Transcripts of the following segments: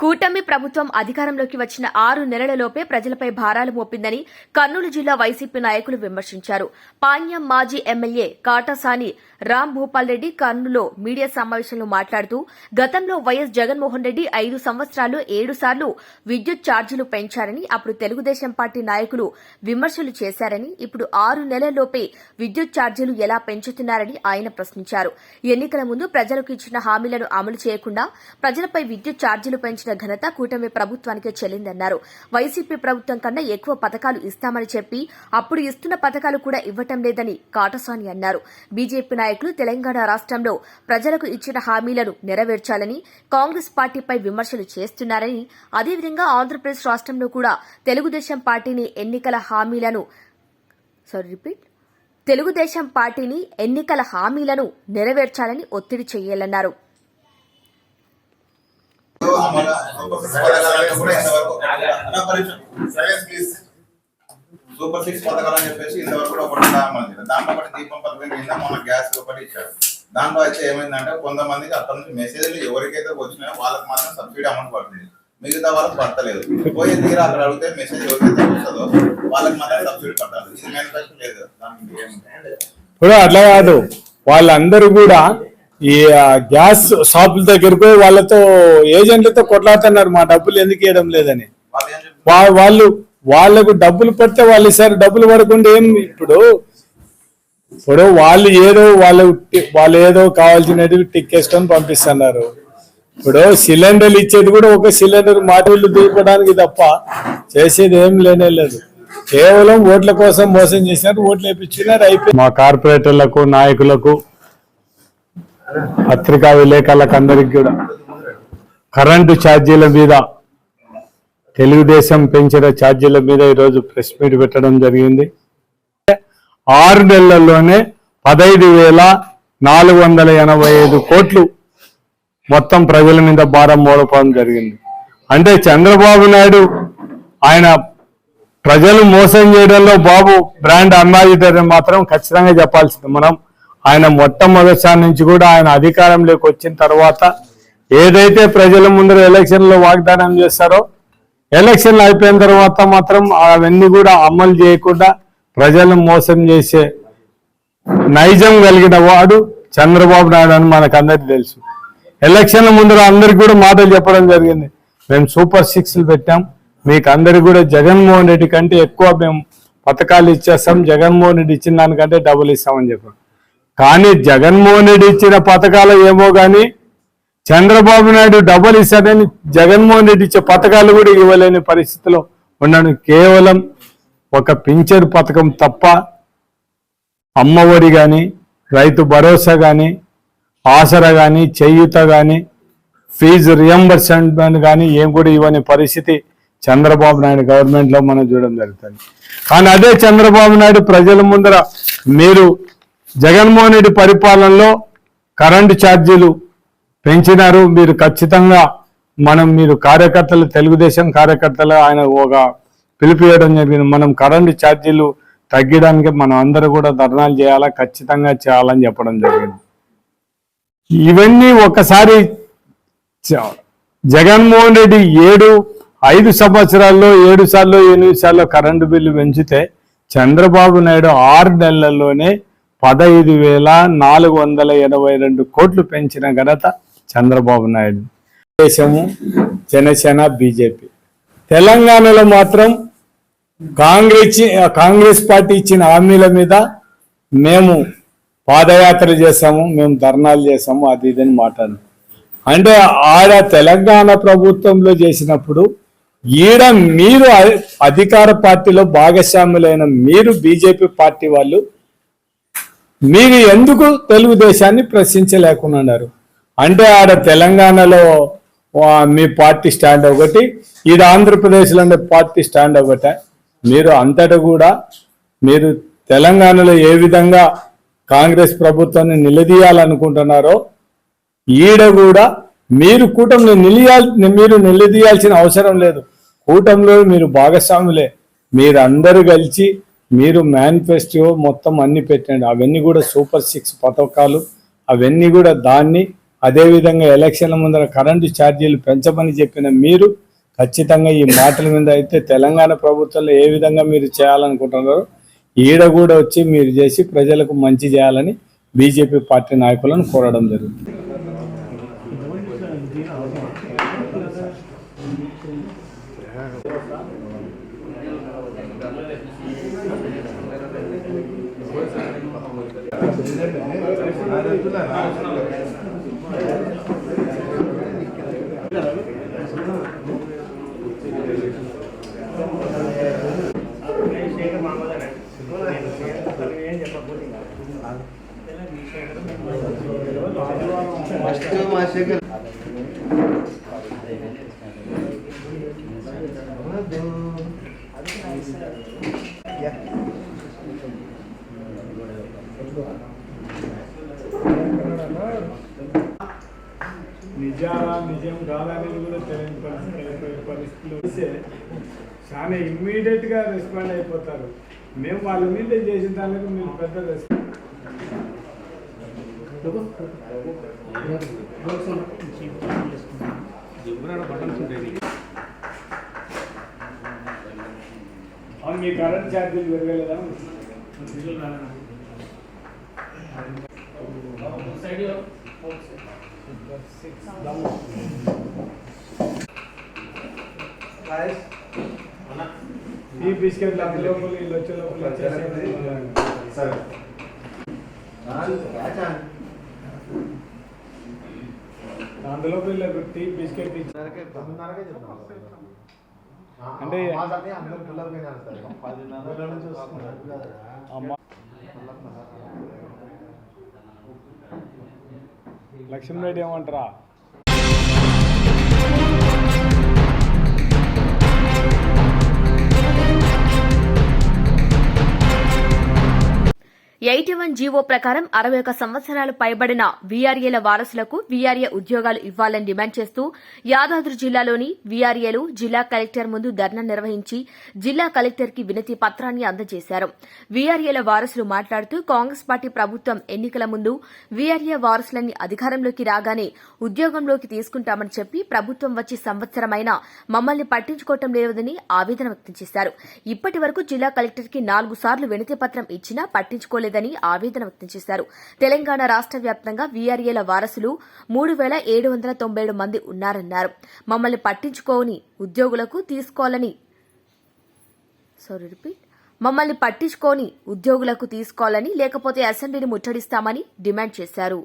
కూటమి ప్రభుత్వం అధికారంలోకి వచ్చిన ఆరు నెలలలోపే ప్రజలపై భారాలు మోపిందని కర్నూలు జిల్లా వైసీపీ నాయకులు విమర్శించారు. పాణ్యం మాజీ ఎమ్మెల్యే కాటాసాని రామ్ భూపాల్ రెడ్డి కర్నూలులో మీడియా సమావేశంలో మాట్లాడుతూ గతంలో వైఎస్ జగన్మోహన్ రెడ్డి ఐదు సంవత్సరాలు ఏడు సార్లు విద్యుత్ ఛార్జీలు పెంచారని అప్పుడు తెలుగుదేశం పార్టీ నాయకులు విమర్శలు చేశారని ఇప్పుడు ఆరు నెలల్లోపే విద్యుత్ ఛార్జీలు ఎలా పెంచుతున్నారని ఆయన ప్రశ్నించారు. ఎన్నికల ముందు ప్రజలకు ఇచ్చిన హామీలను అమలు చేయకుండా ప్రజలపై విద్యుత్ ఛార్జీలు పెంచిన ఘనత కూటమి ప్రభుత్వానికే చెల్లిందన్నారు. వైసీపీ ప్రభుత్వం కన్నా ఎక్కువ పథకాలు ఇస్తామని చెప్పి అప్పుడు ఇస్తున్న పథకాలు కూడా ఇవ్వటం లేదని కాటసాని అన్నారు. బీజేపీ నాయకులు తెలంగాణ రాష్ట్రంలో ప్రజలకు ఇచ్చిన హామీలను నెరవేర్చాలని కాంగ్రెస్ పార్టీపై విమర్శలు చేస్తున్నారని అదేవిధంగా ఆంధ్రప్రదేశ్ రాష్ట్రంలో కూడా తెలుగుదేశం పార్టీని ఎన్నికల హామీలను సారీ రిపీట్ తెలుగుదేశం పార్టీని ఎన్నికల హామీలను నెరవేర్చాలని ఒత్తిడి చేయాలన్నారు. సూపర్ సిక్స్ పథకాలు అని చెప్పేసి ఇంతవరకు కూడా ఒకటి అమలు దాంట్లో ఒకటి దీపం పథకం కింద మన గ్యాస్ ఒకటి ఇచ్చాడు దాంట్లో అయితే ఏమైందంటే కొంతమందికి అక్కడ నుంచి మెసేజ్లు ఎవరికైతే వచ్చినాయో వాళ్ళకి మాత్రం సబ్సిడీ అమౌంట్ పడుతుంది. మిగతా వాళ్ళకి పడతలేదు. పోయి తీరా అక్కడ అడిగితే మెసేజ్ ఎవరికైతే వస్తుందో వాళ్ళకి మాత్రం సబ్సిడీ పడతారు. ఇది మేనిఫెస్టో లేదు. దానికి ఇప్పుడు అట్లా కాదు. వాళ్ళందరూ కూడా ఈ గ్యాస్ షాపుల దగ్గరకు పోయి వాళ్ళతో ఏజెంట్లతో కొట్లాడుతున్నారు మా డబ్బులు ఎందుకు ఇవ్వడం లేదని? వాళ్ళు వా- వాళ్ళు వాళ్ళకు డబ్బులు పడితే వాళ్ళు ఇస్తారు డబ్బులు పడకుండా ఏం ఇప్పుడు? ఇప్పుడు వాళ్ళు ఏదో వాళ్ళు వాళ్ళు ఏదో కావాల్సినవి టిక్కేసుకొని పంపిస్తున్నారు. ఇప్పుడు సిలిండర్లు ఇచ్చేది కూడా ఒక సిలిండర్ మాటలు దిగడానికి తప్ప చేసేది ఏం లేనే లేదు. కేవలం ఓట్ల కోసం మోసం చేసినారు ఓట్లు వేయించినారు అయిపోయి మా కార్పొరేటర్లకు నాయకులకు పత్రికా విలేకరులకు అందరికి కూడా. కరెంటు ఛార్జీల మీద తెలుగుదేశం పెంచిన ఛార్జీల మీద ఈరోజు ప్రెస్ మీట్ పెట్టడం జరిగింది. ఆరు నెలల్లోనే పదహైదు వేల నాలుగు వందల ఎనభై ఐదు కోట్లు మొత్తం ప్రజల మీద భారం మోడపడం జరిగింది. అంటే చంద్రబాబు నాయుడు ఆయన ప్రజలు మోసం చేయడంలో బాబు బ్రాండ్ అంబాసిడర్ మాత్రం ఖచ్చితంగా చెప్పాల్సింది. మనం ఆయన మొట్టమొదటిసారి నుంచి కూడా ఆయన అధికారంలోకి వచ్చిన తర్వాత ఏదైతే ప్రజల ముందర ఎలక్షన్లో వాగ్దానం చేస్తారో ఎలక్షన్లు అయిపోయిన తర్వాత మాత్రం అవన్నీ కూడా అమలు చేయకుండా ప్రజలను మోసం చేసే నైజం కలిగిన వాడు చంద్రబాబు నాయుడు అని మనకు అందరికి తెలుసు. ఎలక్షన్ల ముందర అందరికి కూడా మాటలు చెప్పడం జరిగింది. మేము సూపర్ సిక్స్లు పెట్టాం. మీకు అందరికి కూడా జగన్మోహన్ రెడ్డి కంటే ఎక్కువ మేము పథకాలు ఇచ్చేస్తాం. జగన్మోహన్ రెడ్డి ఇచ్చిన దానికంటే డబ్బులు ఇస్తామని చెప్పాం. కానీ జగన్మోహన్ రెడ్డి ఇచ్చిన పథకాలు ఏమో కానీ చంద్రబాబు నాయుడు డబ్బులు ఇస్తాడని జగన్మోహన్ రెడ్డి ఇచ్చే పథకాలు కూడా ఇవ్వలేని పరిస్థితిలో ఉన్నాను. కేవలం ఒక పింఛన్ పథకం తప్ప అమ్మఒడి కానీ రైతు భరోసా కానీ ఆసరా కానీ చేయూత కానీ ఫీజు రియంబర్స్మెంట్ కానీ ఏం కూడా ఇవ్వని పరిస్థితి చంద్రబాబు నాయుడు గవర్నమెంట్లో మనం చూడడం జరుగుతుంది. కానీ అదే చంద్రబాబు నాయుడు ప్రజల ముందర మీరు జగన్మోహన్ రెడ్డి పరిపాలనలో కరెంటు ఛార్జీలు పెంచినారు. మీరు ఖచ్చితంగా మనం మీరు కార్యకర్తలు తెలుగుదేశం కార్యకర్తలు ఆయన ఒక పిలుపు జరిగింది. మనం కరెంటు ఛార్జీలు తగ్గడానికి మనం అందరూ కూడా ధర్నాలు చేయాలా? ఖచ్చితంగా చేయాలని చెప్పడం జరిగింది. ఇవన్నీ ఒకసారి చ- జగన్మోహన్ రెడ్డి ఏడు ఐదు సంవత్సరాల్లో ఏడు సార్లు ఎనిమిది సార్లు కరెంటు బిల్లు పెంచితే చంద్రబాబు నాయుడు ఆరు నెలల్లోనే పదహైదు వేల నాలుగు వందల ఎనభై రెండు కోట్లు పెంచిన ఘనత చంద్రబాబు నాయుడు. దేశము జనసేన బీజేపీ. తెలంగాణలో మాత్రం కాంగ్రెస్ కాంగ్రెస్ పార్టీ ఇచ్చిన హామీల మీద మేము పాదయాత్ర చేసాము మేము ధర్నాలు చేసాము అది ఇదని మాట్లాడు అంటే ఆడ తెలంగాణ ప్రభుత్వంలో చేసినప్పుడు ఈడ మీరు అధికార పార్టీలో భాగస్వాములైన మీరు బీజేపీ పార్టీ వాళ్ళు మీరు ఎందుకు తెలుగుదేశాన్ని ప్రశ్నించలేకున్నారు అంటే ఆడ తెలంగాణలో మీ పార్టీ స్టాండ్ ఒకటి ఈడ ఆంధ్రప్రదేశ్లో ఉండే పార్టీ స్టాండ్ ఒకటే. మీరు అంతటా కూడా మీరు తెలంగాణలో ఏ విధంగా కాంగ్రెస్ ప్రభుత్వాన్ని నిలదీయాలనుకుంటున్నారో ఈడ కూడా మీరు కూటమిని నిలియాలి మీరు నిలదీయాల్సిన అవసరం లేదు. కూటమిలో మీరు భాగస్వాములే. మీరు కలిసి మీరు మేనిఫెస్టో మొత్తం అన్ని పెట్టండి. అవన్నీ కూడా సూపర్ సిక్స్ పథకాలు. అవన్నీ కూడా దాన్ని అదేవిధంగా ఎలక్షన్ల ముందర కరెంటు ఛార్జీలు పెంచమని చెప్పిన మీరు ఖచ్చితంగా ఈ మాటల మీద అయితే తెలంగాణ ప్రభుత్వంలో ఏ విధంగా మీరు చేయాలనుకుంటున్నారో ఈడ కూడా వచ్చి మీరు చేసి ప్రజలకు మంచి చేయాలని బీజేపీ పార్టీ నాయకులను కోరడం జరుగుతుంది నిజాలా నిజం కాదనేది కూడా తెలియని పరిస్థితి అయిపోయే పరిస్థితులు వస్తే చాలా ఇమ్మీడియట్గా రెస్పాండ్ అయిపోతారు. మేము వాళ్ళ మీద చేసిన దానికి మీరు పెద్ద రెస్పాండ్ అవును మీ కరెంట్ ఛార్జీలు పెరగలేదా ఈ బిస్కెట్లు అంత లోపల వీళ్ళు వచ్చే లోపల అందులో వీళ్ళకి టీ బిస్కెట్ అంటే అమ్మ. లక్ష్మీ రెడ్డి ఏమంటారా? ఎయిటీ వన్ జీవో ప్రకారం అరవై ఒక సంవత్సరాలు పైబడిన వీఆర్ఏల వారసులకు వీఆర్ఏ ఉద్యోగాలు ఇవ్వాలని డిమాండ్ చేస్తూ యాదాద్రి జిల్లాలోని వీఆర్ఏలు జిల్లా కలెక్టర్ ముందు ధర్నా నిర్వహించి జిల్లా కలెక్టర్కి వినతి పత్రాన్ని అందజేశారు. వీఆర్ఏల వారసులు మాట్లాడుతూ కాంగ్రెస్ పార్టీ ప్రభుత్వం ఎన్నికల ముందు వీఆర్ఏ వారసులన్నీ అధికారంలోకి రాగానే ఉద్యోగంలోకి తీసుకుంటామని చెప్పి ప్రభుత్వం వచ్చి సంవత్సరమైనా మమ్మల్ని పట్టించుకోవటం లేదని ఆవేదన వ్యక్తం చేశారు. ఇప్పటి వరకు జిల్లా కలెక్టర్కి నాలుగు సార్లు వినతి పత్రం ఇచ్చినా పట్టించుకోలేదు. పట్టించుకోలేదని ఆవేదన వ్యక్తం చేశారు. తెలంగాణ రాష్ట్ర వ్యాప్తంగా వీఆర్ఏల వారసులు మూడు వేల ఏడు వందల తొంభై ఏడు మంది ఉన్నారన్నారు. మమ్మల్ని పట్టించుకోని ఉద్యోగులకు తీసుకోవాలని సారీ రిపీట్ మమ్మల్ని పట్టించుకోని ఉద్యోగులకు తీసుకోవాలని లేకపోతే అసెంబ్లీని ముట్టడిస్తామని డిమాండ్ చేశారు.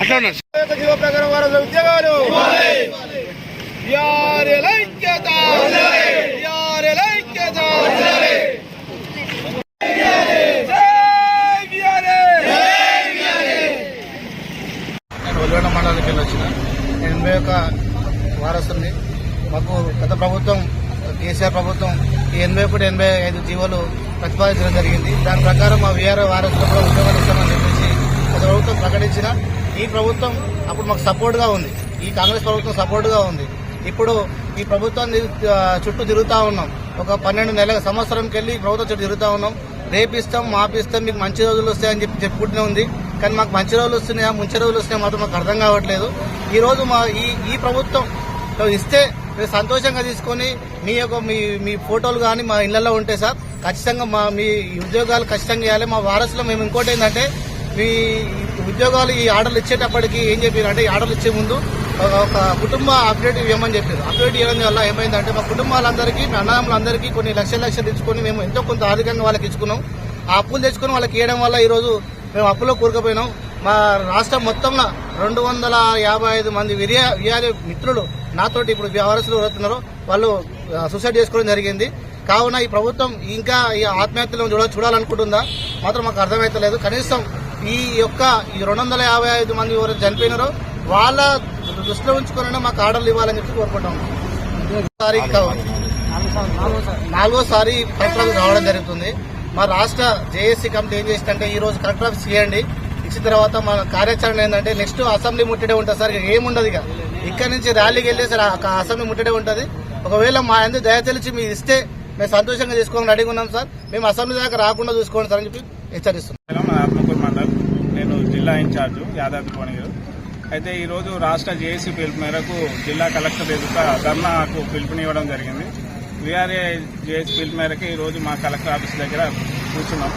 అట్లా జీవ ప్రకారం వారసుల ఉద్యోగాలు ఐక్యత. ఐక్యత మండలానికి వెళ్ళి వచ్చిన నేను ఎనభై ఒక వారసుని మాకు గత ప్రభుత్వం కేసీఆర్ ప్రభుత్వం ఈ ఎనభై ఒకటి ఎనభై ఐదు జీవోలు ప్రతిపాదించడం జరిగింది. దాని ప్రకారం మా వీఆర్ వారసులకు ఉద్యోగాలు ఇస్తామని చెప్పేసి గత ప్రభుత్వం ప్రకటించిన. ఈ ప్రభుత్వం అప్పుడు మాకు సపోర్ట్గా ఉంది. ఈ కాంగ్రెస్ ప్రభుత్వం సపోర్ట్గా ఉంది. ఇప్పుడు ఈ ప్రభుత్వాన్ని చుట్టూ తిరుగుతూ ఉన్నాం. ఒక పన్నెండు నెలల సంవత్సరంకి వెళ్ళి ప్రభుత్వం చుట్టూ తిరుగుతూ ఉన్నాం. రేపిస్తాం మాపిస్తాం మీకు మంచి రోజులు వస్తాయని చెప్పి చెప్పుకుంటూనే ఉంది. కానీ మాకు మంచి రోజులు వస్తున్నాయా ముంచి రోజులు వస్తున్నాయా మాత్రం మాకు అర్థం కావట్లేదు. ఈ రోజు మా ఈ ఈ ప్రభుత్వం ఇస్తే మీరు సంతోషంగా తీసుకొని మీ యొక్క మీ మీ ఫోటోలు కానీ మా ఇళ్ళలో ఉంటే సార్ ఖచ్చితంగా మా మీ ఉద్యోగాలు ఖచ్చితంగా ఇవ్వాలి. మా వారసులో మేము ఇంకోటి ఏంటంటే మీ ఉద్యోగాలు ఈ ఆర్డర్లు ఇచ్చేటప్పటికి ఏం చెప్పారు? అంటే ఈ ఆర్డర్లు ఇచ్చే ముందు ఒక కుటుంబ అప్డేట్ ఇవ్వమని చెప్పారు. అప్డేట్ ఇవ్వడం వల్ల ఏమైందంటే మా కుటుంబాలందరికీ మా అన్నదమ్ములందరికీ కొన్ని లక్షల లక్షలు ఇచ్చుకొని మేము ఎంతో కొంత ఆర్థికంగా వాళ్ళకి ఇచ్చుకున్నాం. ఆ అప్పులు తెచ్చుకొని వాళ్ళకి ఇవ్వడం వల్ల ఈరోజు మేము అప్పులో కూరుకుపోయినాం. మా రాష్ట్రం మొత్తంలో రెండు వందల యాభై ఐదు మంది విరియా విఆర్ఏ మిత్రులు నాతోటి ఇప్పుడు వ్యవహారస్తులు ఎవరుతున్నారో వాళ్ళు సూసైడ్ చేసుకోవడం జరిగింది. కావున ఈ ప్రభుత్వం ఇంకా ఈ ఆత్మహత్యలను చూడ చూడాలనుకుంటుందా? మాత్రం మాకు అర్థమైతలేదు. కనీసం ఈ యొక్క ఈ రెండు వందల యాభై ఐదు మంది ఎవరు చనిపోయినారో వాళ్ళ దృష్టిలో ఉంచుకొని మాకు ఆర్డర్లు ఇవ్వాలని చెప్పి కోరుకుంటాం. ఒకసారి నాలుగోసారి కలెక్టర్ ఆఫీస్ రావడం జరుగుతుంది. మా రాష్ట్ర జేఏసీ కమిటీ ఏం చేసిందంటే ఈ రోజు కలెక్టర్ ఆఫీస్ చేయండి. ఇచ్చిన తర్వాత మన కార్యాచరణ ఏంటంటే నెక్స్ట్ అసెంబ్లీ ముట్టడే ఉంటుంది సార్ ఇక ఏముండదు ఇక. ఇక్కడ నుంచి ర్యాలీకి వెళ్ళేసి ఆ అసెంబ్లీ ముట్టడే ఉంటుంది. ఒకవేళ మా ఎందుకు దయతెలిచి మీరు ఇస్తే మేము సంతోషంగా తీసుకోవాలని రెడీగా ఉన్నాం సార్. మేము అసెంబ్లీ దాకా రాకుండా చూసుకోండి సార్ అని చెప్పి హెచ్చరిస్తున్నాం మండలం ఆత్మకూరు మండల్ నేను జిల్లా ఇన్ఛార్జు యాదాద్రి భువనగిరి అయితే ఈరోజు రాష్ట్ర జేఏసీ పిలుపు మేరకు జిల్లా కలెక్టర్ ఎదుట ధర్నాకు పిలుపునివ్వడం జరిగింది. వీఆర్ఏ జేఏసీ పిలుపు మేరకు ఈరోజు మా కలెక్టర్ ఆఫీస్ దగ్గర కూర్చున్నాం.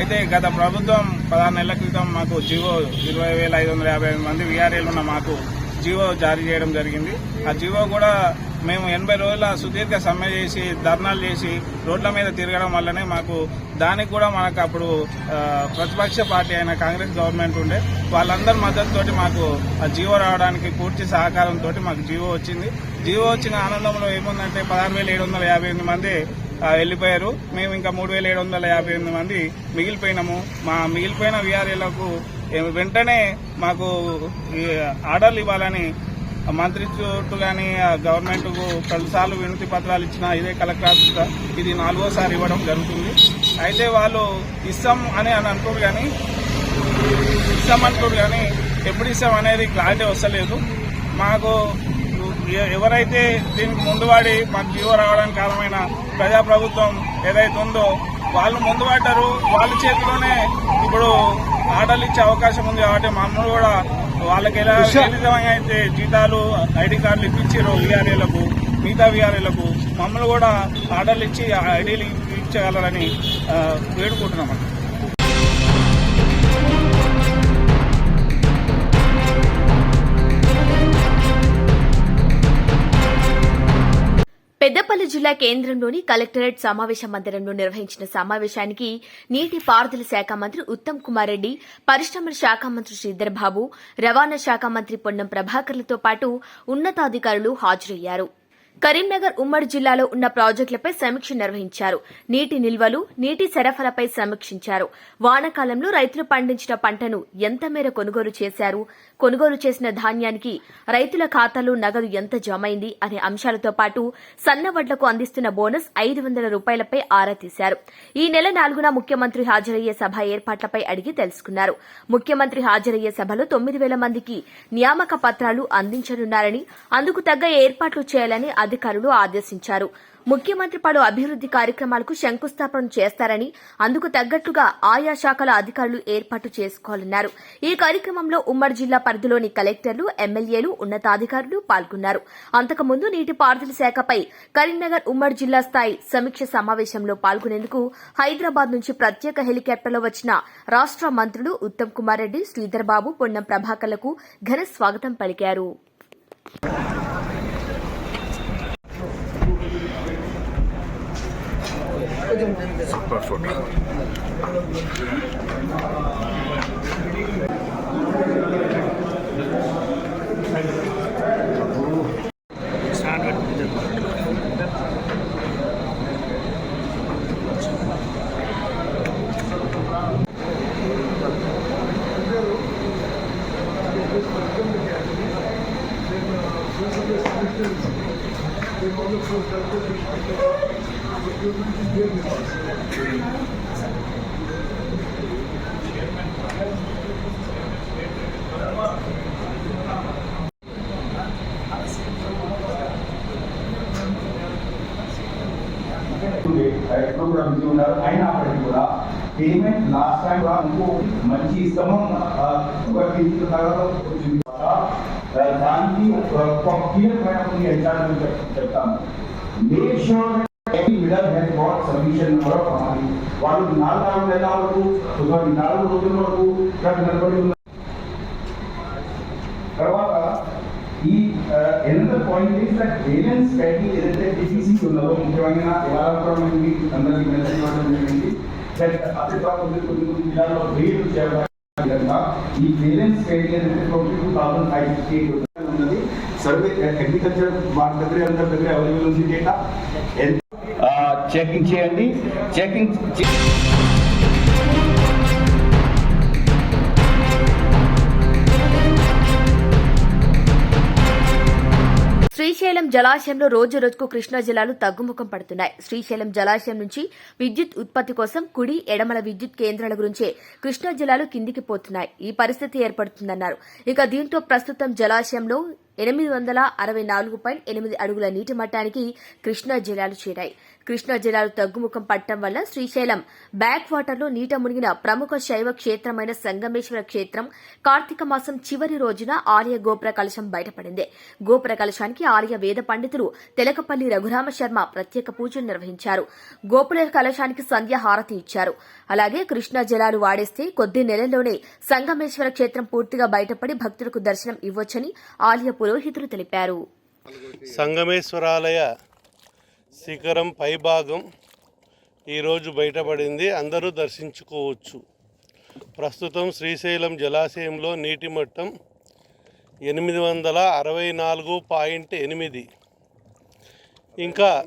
అయితే గత ప్రభుత్వం పదహారు నెలల క్రితం మాకు జీవో ఇరవై వేల ఐదు వందల యాభై మంది వీఆర్ఏలు ఉన్న మాకు జీవో జారీ చేయడం జరిగింది. ఆ జీవో కూడా మేము ఎనభై రోజుల సుదీర్ఘ సమ్మె చేసి ధర్నాలు చేసి రోడ్ల మీద తిరగడం వల్లనే మాకు దానికి కూడా మనకు అప్పుడు ప్రతిపక్ష పార్టీ అయిన కాంగ్రెస్ గవర్నమెంట్ ఉండే. వాళ్ళందరి మద్దతుతోటి మాకు ఆ జీవో రావడానికి పూర్తి సహకారంతో మాకు జీవో వచ్చింది. జీవో వచ్చిన ఆనందంలో ఏముందంటే పదహారు వేల ఏడు వందల యాభై ఎనిమిది మంది వెళ్ళిపోయారు. మేము ఇంకా మూడు వేల ఏడు వందల యాభై ఎనిమిది మంది మిగిలిపోయినాము. మా మిగిలిపోయిన విఆర్ఏలకు వెంటనే మాకు ఆర్డర్లు ఇవ్వాలని మంత్రి చోటు కానీ గవర్నమెంట్ పలుసార్లు వినతి పత్రాలు ఇచ్చిన ఇదే కలెక్టర్ ఆఫీస్ ఇది నాలుగోసారి ఇవ్వడం జరుగుతుంది. అయితే వాళ్ళు ఇస్తాం అని అని అంటారు కానీ ఇస్తాం అంటారు కానీ ఎప్పుడు ఇస్తాం అనేది క్లారిటీ వస్తలేదు. మాకు ఎవరైతే దీనికి ముందువాడి మాకు జీవో రావడానికి కారణమైన ప్రజాప్రభుత్వం ఏదైతే ఉందో వాళ్ళు ముందు పడ్డారు వాళ్ళ చేతిలోనే ఇప్పుడు ఆటలు ఇచ్చే అవకాశం ఉంది. కాబట్టి మమ్మల్ని కూడా వాళ్ళకి ఎలా ఏ విధంగా అయితే జీతాలు ఐడి కార్డులు ఇప్పించారు వీఆర్ఏలకు మిగతా వీఆర్ఏలకు మమ్మల్ని కూడా ఆర్డర్లు ఇచ్చి ఐడీలు ఇచ్చగలరని ఆ, వేడుకుంటున్నామండి. పెద్దపల్లి జిల్లా కేంద్రంలోని కలెక్టరేట్ సమావేశ మందిరంలో నిర్వహించిన సమావేశానికి నీటి పారుదల శాఖ మంత్రి ఉత్తమ్ కుమార్ రెడ్డి పరిశ్రమల శాఖ మంత్రి శ్రీధర్ బాబు రవాణా శాఖ మంత్రి పొన్నం ప్రభాకర్లతో పాటు ఉన్నతాధికారులు హాజరయ్యారు. కరీంనగర్ ఉమ్మడి జిల్లాలో ఉన్న ప్రాజెక్టులపై సమీక్ష నిర్వహించారు. నీటి నిల్వలు నీటి సరఫరాపై సమీక్షించారు. వానాకాలంలో రైతులు పండించిన పంటను ఎంత మేర కొనుగోలు చేశారు? కొనుగోలు చేసిన ధాన్యానికి రైతుల ఖాతాలో నగదు ఎంత జమైంది అనే అంశాలతో పాటు సన్న వడ్లకు అందిస్తున్న బోనస్ ఐదు వందల రూపాయలపై ఆరా తీశారు. ఈ నెల నాలుగున ముఖ్యమంత్రి హాజరయ్యే సభ ఏర్పాట్లపై అడిగి తెలుసుకున్నారు. ముఖ్యమంత్రి హాజరయ్యే సభలో తొమ్మిది వేల మందికి నియామక పత్రాలు అందించనున్నారని అందుకు తగ్గ ఏర్పాట్లు చేయాలని అధికారులు ఆదేశించారు. ముఖ్యమంత్రి పలు అభివృద్ది కార్యక్రమాలకు శంకుస్థాపన చేస్తారని అందుకు తగ్గట్లుగా ఆయా శాఖల అధికారులు ఏర్పాటు చేసుకోవాలన్నారు. ఈ కార్యక్రమంలో ఉమ్మడి జిల్లా పరిధిలోని కలెక్టర్లు ఎమ్మెల్యేలు ఉన్నతాధికారులు పాల్గొన్నారు. అంతకుముందు నీటిపారుదల శాఖపై కరీంనగర్ ఉమ్మడి జిల్లా స్థాయి సమీక్ష సమావేశంలో పాల్గొనేందుకు హైదరాబాద్ నుంచి ప్రత్యేక హెలికాప్టర్లో వచ్చిన రాష్ట మంత్రులు ఉత్తమ్ కుమార్ రెడ్డి శ్రీధర్బాబు పొన్నం ప్రభాకర్లకు ఘన స్వాగతం పలికారు. ఎప్పుడు పేమెంట్ లాస్ట్ టైం కూడా ఇంకో మంచి ఇస్తాము ఒక తీసుకున్న తర్వాత దానికి ఒక కొన్ని ఎగ్జాంపుల్ చెప్తాను. Make sure every middle got number of money వాళ్ళు నాలుగు నాలుగు నెలల వరకు నాలుగు రోజుల వరకు నిలబడి ఉన్న తర్వాత ఈ another point is that parents ఏదైతే డిసిసి ఉన్నదో ముఖ్యమైన ఎలా అందరికీ మెసేజ్ ఇవ్వడం జరిగింది కొన్ని కొన్ని కొన్ని జిల్లాలో ఈ parents కైకి twenty two thousand five sixty ఉన్నది. సర్వే అగ్రికల్చర్ వాటి దగ్గర అందరి దగ్గర అవైలబుల్ ఉంది డేటా చెకింగ్ చేయండి. చెకింగ్ శ్రీశైలం జలాశయంలో రోజు రోజుకు కృష్ణా జలాలు తగ్గుముఖం పడుతున్నాయి. శ్రీశైలం జలాశయం నుంచి విద్యుత్ ఉత్పత్తి కోసం కుడి ఎడమల విద్యుత్ కేంద్రాల గురించే కృష్ణా జలాలు కిందికి పోతున్నాయి. ఈ పరిస్థితి ఏర్పడుతుందన్నారు. ఇక దీంతో ప్రస్తుతం జలాశయంలో ఎనిమిది వందల అరవై నాలుగు పాయింట్ ఎనిమిది అడుగుల నీటి మట్టానికి కృష్ణా జలాలు చేరాయి. కృష్ణా జలాలు తగ్గుముఖం పట్టడం వల్ల శ్రీశైలం బ్యాక్ వాటర్లో నీట మునిగిన ప్రముఖ శైవ క్షేత్రమైన సంగమేశ్వర క్షేత్రం కార్తీక మాసం చివరి రోజున ఆలయ గోపుర కలశం బయటపడింది. గోపుర కలశానికి ఆలయ వేద పండితులు తెలకపల్లి రఘురామ శర్మ ప్రత్యేక పూజలు నిర్వహించారు. గోపుర కలశానికి సంధ్య హారతి ఇచ్చారు. అలాగే కృష్ణా జలాలు వాడేస్తే కొద్ది నెలల్లోనే సంగమేశ్వర క్షేత్రం పూర్తిగా బయటపడి భక్తులకు దర్శనం ఇవ్వొచ్చని ఆలయ పురోహితులు తెలిపారు. సంగమేశ్వరాలయ శిఖరం పైభాగం ఈరోజు బయటపడింది. అందరూ దర్శించుకోవచ్చు. ప్రస్తుతం శ్రీశైలం జలాశయంలో నీటి మట్టం ఎనిమిది వందల అరవై నాలుగు పాయింట్ ఎనిమిది. ఇంకా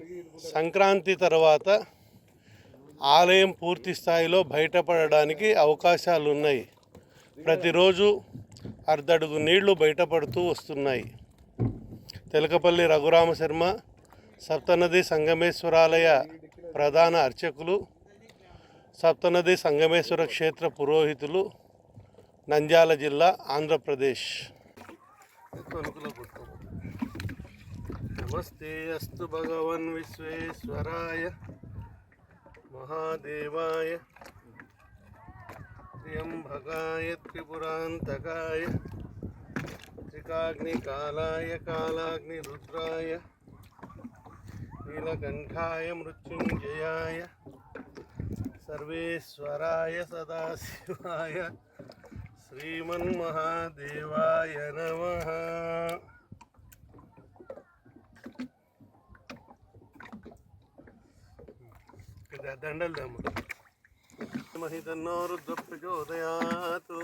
సంక్రాంతి తర్వాత ఆలయం పూర్తి స్థాయిలో బయటపడడానికి అవకాశాలు ఉన్నాయి ప్రతిరోజు అర్ధడుగు నీళ్ళు బయటపడుతూ వస్తున్నాయి. తెలకపల్లి రఘురామ శర్మ సప్తనది సంగమేశ్వరాలయ ప్రధాన అర్చకులు సప్తనది సంగమేశ్వర క్షేత్ర పురోహితులు నంద్యాల జిల్లా ఆంధ్రప్రదేశ్. నమస్తే అస్తు భగవన్ విశ్వేశ్వరాయ మహాదేవాయ త్ర్యంబకాయ త్రిపురాంతకాయ త్రికాగ్నికాలాయ కాలాగ్నిరుద్రాయ నీలకంఠాయ మృత్యుంజయాయ సర్వేశ్వరాయ సదాశివాయ శ్రీమన్మహాదేవాయ నమ. దండలు దమ్ము మహితన్నో రుద్ర ప్రచోదయాతు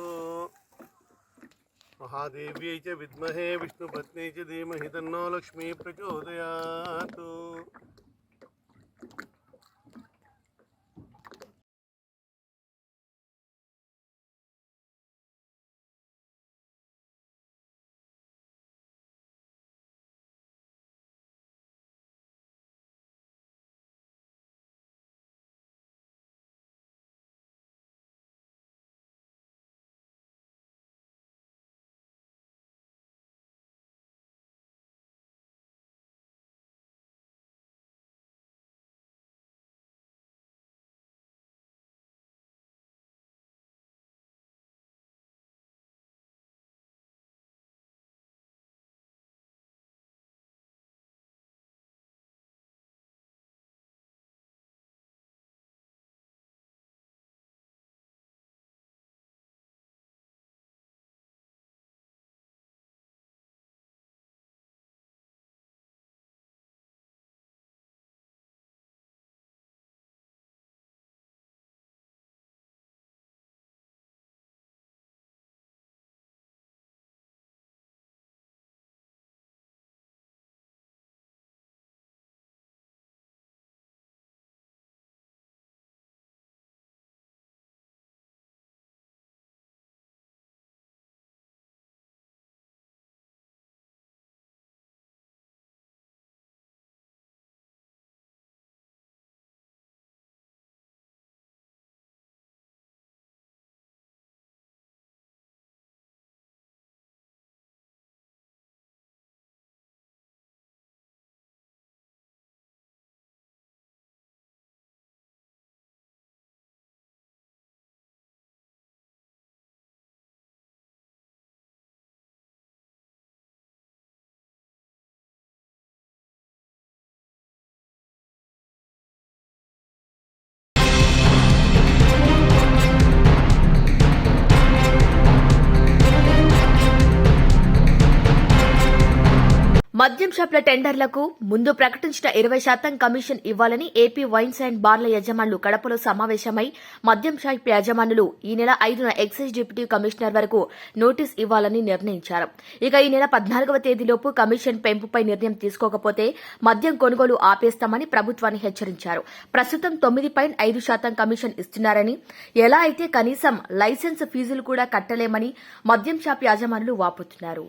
మహాదేవ్యై చ విద్మహే విష్ణుపత్ని చ ధీమహి తన్నో లక్ష్మీ ప్రచోదయాత్. మద్యం షాప్ల టెండర్లకు ముందు ప్రకటించిన ఇరవై శాతం కమిషన్ ఇవ్వాలని ఏపీ వైన్స్ అండ్ బార్ల యజమానులు కడపలో సమావేశమై మద్యం షాప్ యజమానులు ఈ నెల ఐదున ఎక్సైజ్ డిప్యూటీ కమిషనర్ వరకు నోటీస్ ఇవ్వాలని నిర్ణయించారు. ఇక ఈ నెల పద్నాలుగవ తేదీలోపు కమిషన్ పెంపుపై నిర్ణయం తీసుకోకపోతే మద్యం కొనుగోలు ఆపేస్తామని ప్రభుత్వాన్ని హెచ్చరించారు. ప్రస్తుతం తొమ్మిది పాయింట్ ఐదు శాతం కమిషన్ ఇస్తున్నారని ఎలా అయితే కనీసం లైసెన్స్ ఫీజులు కూడా కట్టలేమని మద్యం షాప్ యాజమానులు వాపోతున్నారు.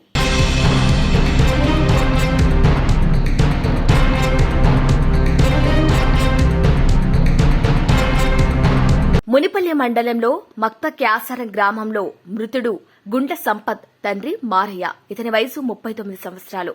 మునిపల్లి మండలంలో మక్త క్యాసరం గ్రామంలో మృతుడు గుండె సంపత్ తండ్రి మారయ్య. ఇతని వయసు ముప్పై తొమ్మిది సంవత్సరాలు.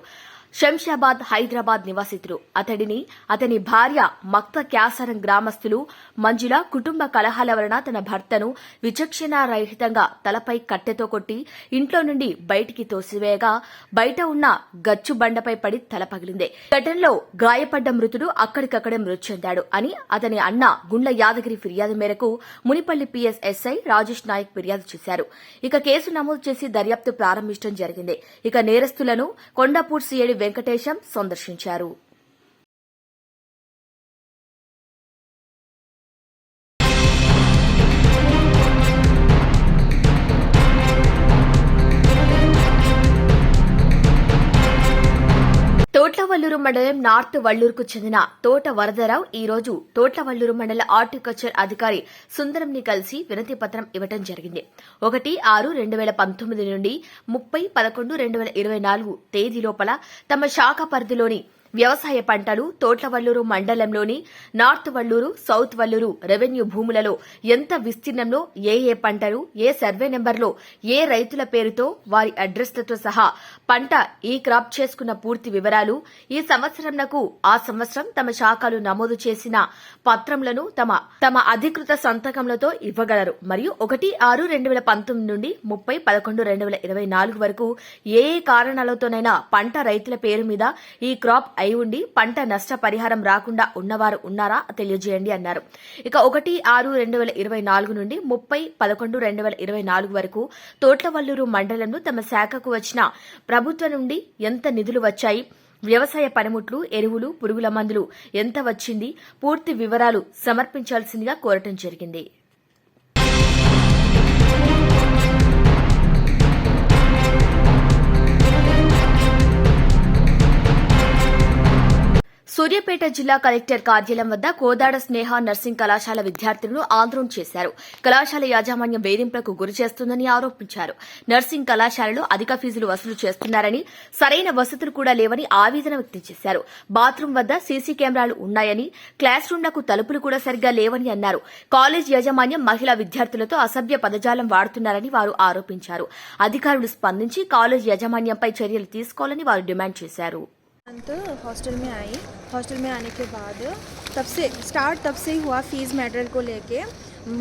శంషాబాద్ హైదరాబాద్ నివాసితులు. అతడిని అతని భార్య మక్త క్యాసరం గ్రామస్తులు మంజుల కుటుంబ కలహాల వలన తన భర్తను విచక్షణారహితంగా తలపై కట్టెతో కొట్టి ఇంట్లో నుండి బయటికి తోసివేయగా బయట ఉన్న గచ్చు బండపై పడి తల పగిలింది. ఘటనలో గాయపడ్డ మృతుడు అక్కడికక్కడే మృతి చెందాడు అని అతని అన్న గుండ్ల యాదగిరి ఫిర్యాదు మేరకు మునిపల్లి పిఎస్ ఎస్ఐ రాజేష్ నాయక్ ఫిర్యాదు చేశారు. ఇక కేసు నమోదు చేసి దర్యాప్తు ప్రారంభించడం జరిగింది. ఇక నేరస్తులను కొండాపూర్ సిఐడి వెంకటేశం సందర్శించారు మండలం నార్త్ వల్లూరుకు చెందిన తోట వరదరావు ఈ రోజు మండల హార్టికల్చర్ అధికారి సుందరంని కలిసి వినతి పత్రం ఇవ్వడం జరిగింది. ఒకటి ఆరు రెండు వేల పంతొమ్మిది నుండి ముప్పై పదకొండు రెండు వేల ఇరవై నాలుగు తేదీ లోపల తమ శాఖ పరిధిలోని వ్యవసాయ పంటలు తోట్లవల్లూరు మండలంలోని north Valluru south Valluru revenue భూములలో ఎంత విస్తీర్ణంలో ఏ ఏ పంటలు ఏ సర్వే నెంబర్లో ఏ రైతుల పేరుతో వారి అడ్రస్లతో సహా పంట ఈ క్రాప్ చేసుకున్న పూర్తి వివరాలు ఈ సంవత్సరంకు ఆ సంవత్సరం తమ శాఖలు నమోదు చేసిన పత్రములను తమ తమ అధికృత సంతకములతో ఇవ్వగలరు. మరియు ఒకటి ఆరు రెండు వేల పంతొమ్మిది నుండి ముప్పై పదకొండు రెండు వేల ఇరవై నాలుగు వరకు ఏ ఏ కారణాలతోనైనా పంట రైతుల పేరు మీద ఈ క్రాప్ అయి ఉండి పంట నష్ట పరిహారం రాకుండా ఉన్నవారు ఉన్నారా తెలియజేయండి అన్నారు. ఇక ఒకటి ఆరు రెండు వేల ఇరవై నాలుగు నుండి ముప్పై పదకొండు రెండు వేల ఇరవై నాలుగు వరకు తోట్లవల్లూరు మండలంలో తమ శాఖకు వచ్చిన ప్రభుత్వం నుండి ఎంత నిధులు వచ్చాయి? వ్యవసాయ పనిముట్లు ఎరువులు పురుగుల మందులు ఎంత వచ్చింది? పూర్తి వివరాలు సమర్పించాల్సిందిగా కోరటం జరిగింది. సూర్యాపేట జిల్లా కలెక్టర్ కార్యాలయం వద్ద కోదాడ స్నేహ నర్సింగ్ కళాశాల విద్యార్థులను ఆందోళన చేశారు. కళాశాల యాజమాన్యం వేధింపులకు గురి చేస్తుందని ఆరోపించారు. నర్సింగ్ కళాశాలలో అధిక ఫీజులు వసూలు చేస్తున్నారని సరైన వసతులు కూడా లేవని ఆవేదన వ్యక్తం చేశారు. బాత్రూం వద్ద సీసీ కెమెరాలు ఉన్నాయని క్లాస్ రూమ్లకు తలుపులు కూడా సరిగ్గా లేవని అన్నారు. కాలేజ్ యాజమాన్యం మహిళా విద్యార్థులతో అసభ్య పదజాలం వాడుతున్నారని వారు ఆరోపించారు. అధికారులు స్పందించి కాలేజ్ యాజమాన్యంపై చర్యలు తీసుకోవాలని వారు డిమాండ్ చేశారు. तो हॉस्टल में आई। हॉस्टल में आने के बाद तब से, स्टार्ट तब से ही हुआ फ़ीस मैटर को लेके।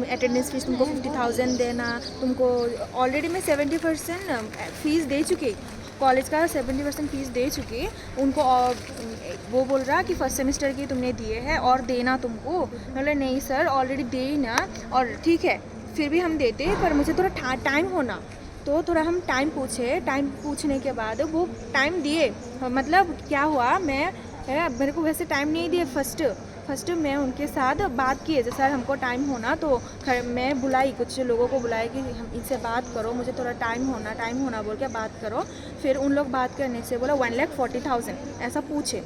अटेंडेंस फ़ीस तुमको फिफ्टी थाउज़ेंड देना, तुमको ऑलरेडी मैं सेवेंटी परसेंट फ़ीस दे चुकी। कॉलेज का सेवेंटी परसेंट फ़ीस दे चुकी। उनको वो बोल रहा कि फ़र्स्ट सेमेस्टर की तुमने दिए हैं और देना तुमको। बोला, नहीं सर ऑलरेडी दे ही ना। और ठीक है, फिर भी हम देते पर मुझे थोड़ा टाइम होना। तो थोड़ा हम टाइम पूछे टाइम पूछने के बाद वो टाइम दिए। मतलब क्या हुआ, मैं मेरे को वैसे टाइम नहीं दिए फ़र्स्ट फ़र्स्ट मैं उनके साथ बात किए जैसे सर हमको टाइम होना तो मैं बुलाई, कुछ लोगों को बुलाई कि हम इनसे बात करो, मुझे थोड़ा टाइम होना टाइम होना बोल के बात करो। फिर उन लोग बात करने से बोला वन लैख फोर्टी थाउज़ेंड ऐसा पूछे।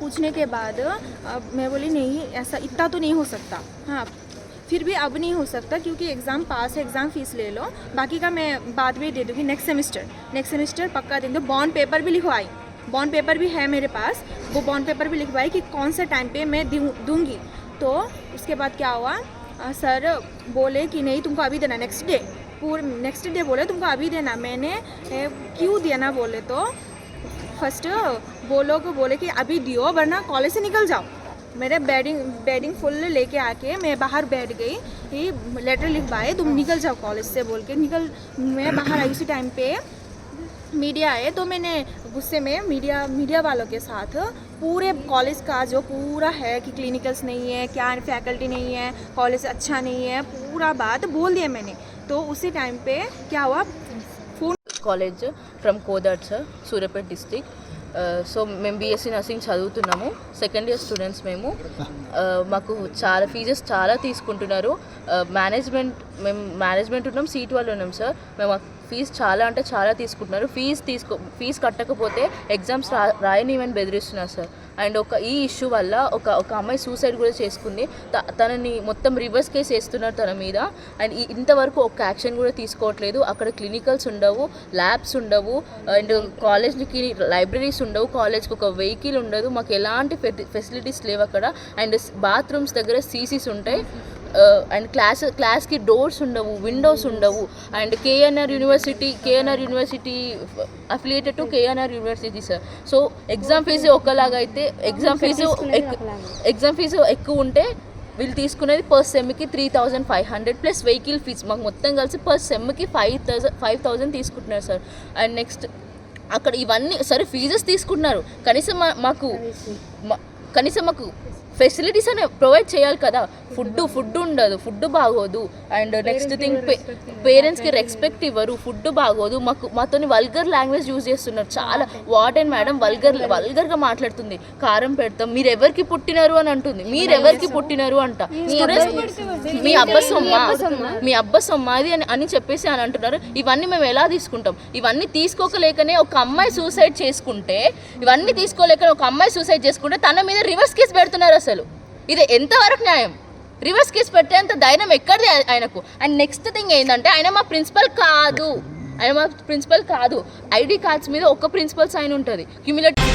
पूछने के बाद, अब मैं बोली, नहीं, ऐसा इतना तो नहीं हो सकता। हाँ फिर भी अब नहीं हो सकता क्योंकि एग्ज़ाम पास है एग्ज़ाम फ़ीस ले लो। बाकी का मैं बाद में दे दूँगी नेक्स्ट सेमेस्टर नेक्स्ट सेमेस्टर पक्का दे दो बॉन्ड पेपर भी लिखवाई। बॉन्ड पेपर भी है मेरे पास। वो बॉन्ड पेपर भी लिखवाई कि कौन सा टाइम पे मैं दूँगी। तो उसके बाद क्या हुआ? अ, सर बोले कि नहीं तुमको अभी देना। नेक्स्ट डे पूरे नेक्स्ट डे बोले तुमको अभी देना। मैंने क्यों दिया ना? बोले तो फ़र्स्ट वो लोग बोले कि अभी दियो वरना कॉलेज से निकल जाओ। मेरे बेडिंग बेडिंग फुल लेके आके मैं बाहर बैठ गई। कि लेटर लिखवाए, तुम निकल जाओ कॉलेज से बोल के। निकल, मैं बाहर आई उसी टाइम पे। मीडिया आए तो मैंने गुस्से में मीडिया मीडिया वालों के साथ पूरे कॉलेज का जो पूरा है कि क्लिनिकल्स नहीं है, क्या फैकल्टी नहीं है कॉलेज अच्छा नहीं है, पूरा बात बोल दिया मैंने। तो उसी टाइम पे क्या हुआ? Phone college from Kodad Suryapet district Uh, so మేము బీఎస్సీ నర్సింగ్ చదువుతున్నాము. సెకండ్ ఇయర్ స్టూడెంట్స్ మేము. Uh, మాకు చాలా ఫీజెస్ చాలా తీసుకుంటున్నారు. Uh, మేనేజ్మెంట్ మేము మేనేజ్మెంట్ ఉన్నాం సీట్ వాళ్ళు ఉన్నాం సార్ మేము ఫీజు చాలా అంటే చాలా తీసుకుంటున్నారు. ఫీజు తీసుకో ఫీజు కట్టకపోతే ఎగ్జామ్స్ రా రాయనివని బెదిరిస్తున్నారు సార్. అండ్ ఒక ఈ ఇష్యూ వల్ల ఒక ఒక అమ్మాయి సూసైడ్ కూడా చేసుకుంది. త- తనని మొత్తం రివర్స్ కేసు వేస్తున్నారు తన మీద. అండ్ ఇంతవరకు ఒక యాక్షన్ కూడా తీసుకోవట్లేదు. అక్కడ క్లినికల్స్ ఉండవు ల్యాబ్స్ ఉండవు అండ్ కాలేజ్కి లైబ్రరీస్ ఉండవు కాలేజ్కి ఒక వెహికల్ ఉండదు. మాకు ఎలాంటి ఫెసిలిటీస్ లేవు అక్కడ. అండ్ బాత్రూమ్స్ దగ్గర సీసీస్ ఉంటాయి. అండ్ క్లాస్ క్లాస్కి డోర్స్ ఉండవు విండోస్ ఉండవు. And KNR university KNR university affiliated to KNR university sir so exam fee ఒకలాగా అయితే ఎగ్జామ్ ఫీజు ఎగ్జామ్ ఫీజు ఎక్కువ ఉంటే వీళ్ళు తీసుకునేది per సెమ్కి three thousand five hundred plus vehicle fee మాకు మొత్తం కలిసి పర్ సెమ్కి ఫైవ్ థౌజండ్ ఫైవ్ థౌజండ్ తీసుకుంటున్నారు సార్ అండ్ నెక్స్ట్ అక్కడ ఇవన్నీ సరే ఫీజెస్ తీసుకుంటున్నారు. కనీసం మాకు కనీసం మాకు ఫెసిలిటీస్ అనే ప్రొవైడ్ చేయాలి కదా. ఫుడ్ ఫుడ్ ఉండదు ఫుడ్ బాగోదు. అండ్ నెక్స్ట్ థింగ్ పేరెంట్స్కి రెస్పెక్ట్ ఇవ్వరు. ఫుడ్ బాగోదు. మాకు మాతోని వల్గర్ లాంగ్వేజ్ యూజ్ చేస్తున్నారు. చాలా వార్డెన్ మేడం వల్గర్ వల్గర్గా మాట్లాడుతుంది. కారం పెడతాం. మీరు ఎవరికి పుట్టినారు అని అంటుంది. మీరు ఎవరికి పుట్టినారు అంట. మీ అబ్బ సొమ్మ. మీ అబ్బ సొమ్మ? అది అని అని చెప్పేసి అని అంటున్నారు. ఇవన్నీ మేము ఎలా తీసుకుంటాం? ఇవన్నీ తీసుకోకలేకనే ఒక అమ్మాయి సూసైడ్ చేసుకుంటే ఇవన్నీ తీసుకోలేకనే ఒక అమ్మాయి సూసైడ్ చేసుకుంటే తన మీద రివర్స్ కేసు పెడుతున్నారు అసలు. ఇది ఎంతవరకు న్యాయం? రివర్స్ కేసు పెట్టేంత ధైర్యం ఎక్కడిది ఆయనకు? అండ్ నెక్స్ట్ థింగ్ ఏంటంటే ఆయన మా ప్రిన్సిపల్ కాదు. ఆయన మా ప్రిన్సిపల్ కాదు. ఐడి కార్డ్స్ మీద ఒక ప్రిన్సిపల్ సైన్ ఉంటుంది. క్యూములేటివ్